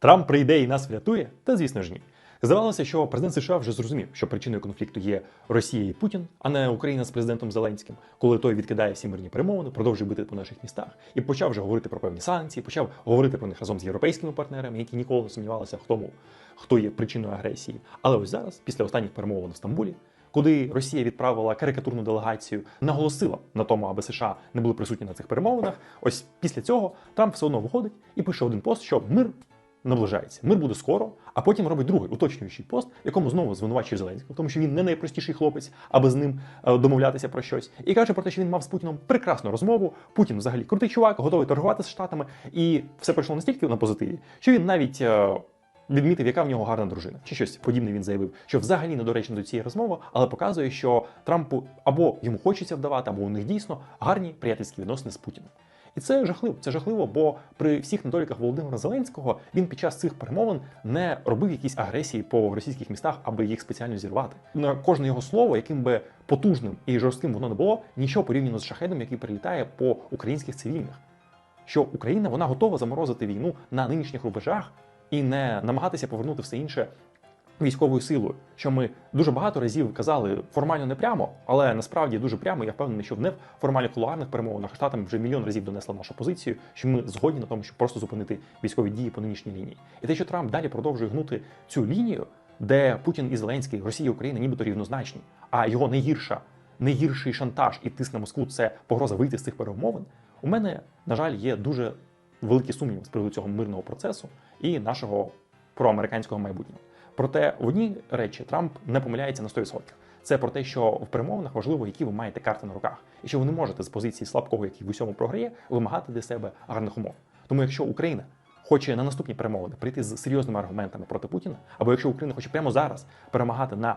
Трамп прийде і нас врятує? Та звісно ж ні. Здавалося, що президент США вже зрозумів, що причиною конфлікту є Росія і Путін, а не Україна з президентом Зеленським, коли той відкидає всі мирні перемовини, продовжує бити по наших містах і почав вже говорити про певні санкції, почав говорити про них разом з європейськими партнерами, які ніколи не сумнівалися в тому, хто є причиною агресії. Але ось зараз, після останніх перемовин в Стамбулі, коли Росія відправила карикатурну делегацію, наголосила на тому, аби США не були присутні на цих перемовинах. Ось після цього Трамп все одно виходить і пише один пост, що мир наближається, мир буде скоро, а потім робить другий уточнюючий пост, якому знову звинувачує Зеленського, тому що він не найпростіший хлопець, аби з ним е, домовлятися про щось, і каже про те, що він мав з Путіном прекрасну розмову. Путін взагалі крутий чувак, готовий торгувати з штатами, і все пройшло настільки на позитиві, що він навіть. е, Відмітив, яка в нього гарна дружина, чи щось подібне він заявив, що взагалі недоречно до цієї розмови, але показує, що Трампу або йому хочеться вдавати, або у них дійсно гарні приятельські відносини з Путіним. І це жахливо. Це жахливо, бо при всіх недоліках Володимира Зеленського він під час цих перемовин не робив якісь агресії по російських містах, аби їх спеціально зірвати. На кожне його слово, яким би потужним і жорстким воно не було, нічого порівняно з шахедом, який прилітає по українських цивільних. Що Україна вона готова заморозити війну на нинішніх рубежах і не намагатися повернути все інше військовою силою, що ми дуже багато разів казали формально не прямо, але насправді дуже прямо. Я впевнений, що в не формальних кулуарних перемовинах штатам вже мільйон разів донесла нашу позицію, що ми згодні на тому, щоб просто зупинити військові дії по нинішній лінії. І те, що Трамп далі продовжує гнути цю лінію, де Путін і Зеленський, Росія і Україна нібито рівнозначні, а його найгірша, найгірший шантаж і тиск на Москву це погроза вийти з цих перемовин. У мене, на жаль, є дуже великі сумніви з приводу цього мирного процесу і нашого проамериканського майбутнього. Проте в одній речі Трамп не помиляється на 100%. Це про те, що в перемовинах важливо, які ви маєте карти на руках, і що ви не можете з позиції слабкого, який в усьому програє, вимагати для себе гарних умов. Тому, якщо Україна хоче на наступні перемовини прийти з серйозними аргументами проти Путіна, або якщо Україна хоче прямо зараз перемагати на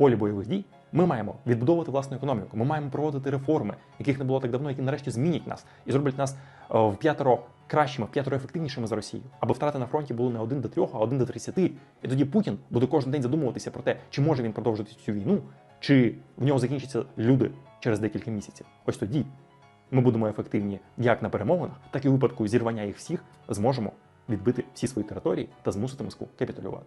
полі бойових дій, ми маємо відбудовувати власну економіку. Ми маємо проводити реформи, яких не було так давно, які нарешті змінять нас і зроблять нас е, в п'ятеро кращими, в п'ятеро ефективнішими за Росію, аби втрати на фронті були не один до трьох, а один до тридцяти. І тоді Путін буде кожен день задумуватися про те, чи може він продовжити цю війну, чи в нього закінчаться люди через декілька місяців. Ось тоді ми будемо ефективні як на перемовинах, так і у випадку зірвання їх всіх зможемо відбити всі свої території та змусити Москву капітулювати.